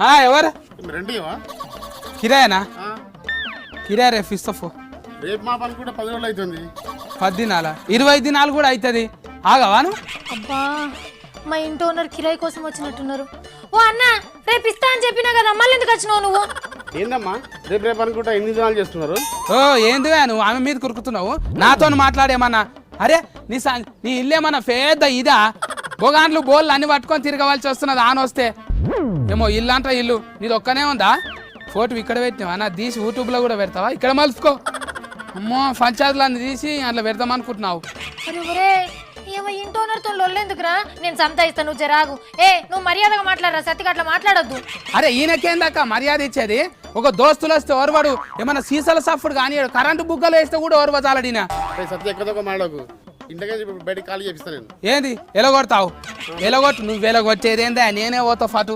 ఆ, ఎవరు? రెండు? కిరాయనా? ఆ. కిరాయి రేపు ఇస్తాఫో రేపు మా పని కూడా పది రోజులు అవుతుంది పది దినాల ఇరవై దినాలు కూడా అవుతుంది ఆగవాను అబ్బా మా ఇంటి ఓనర్ కిరాయి కోసం వచ్చినట్టున్నారు. ఓ అన్న రేపు ఇస్తా అని చెప్పినా కదా మళ్ళీ ఎందుకు వచ్చినావు నువ్వు? ఏందమ్మా? రేపు రేపు అనుకుంటా ఎన్ని దినాలు చేస్తున్నారు? ఓ ఏంది నువ్వు? ఆమె మీద కురుకుతున్నావు? నాతో మాట్లాడేమన్నా? అరే నీ నీ ఇల్లేమన్నా పెద్ద ఇదా? బొగాన్లు బోళ్ళు అన్ని పట్టుకొని తిరగవలసి వస్తున్నది ఆన వస్తే ఏమో ఇల్లు అంట ఇల్లు. నీది ఒక్కనే ఉందా? ఫోటో ఇక్కడ పెట్టినావా? నా తీసి యూట్యూబ్లో కూడా పెడతావా? ఇక్కడ మలుచుకో. అమ్మో పంచాయతీలు అన్ని తీసి అట్లా పెడదాం అనుకుంటున్నావు ఏమో ఇంటి ఓనర్తో లొల్లెందుకురా నేను సంతాయిస్తాను నువ్వు జరాగు. ఏ నువ్వు మర్యాదగా మాట్లాడరా సత్తికి అట్లా మాట్లాడొద్దు. అరే ఈయనకేందాక మర్యాద ఇచ్చేది? ఒక దోస్తులు వస్తే ఓర్వడు ఏమన్నా సీసాల సఫ్ఫుడు కానీ కరెంటు బుగ్గలు వేస్తే కూడా ఓర్వచాలడినా రేపు సత్య ఎక్కదో మాడకు ఇంటికే బయటికి ఖాళీ చేపిస్తాను నేను. ఏంది? ఎలగొడతావు వెలగొట్టు నువ్వు ఎలగొచ్చేది నేనే పోతా ఫాటు.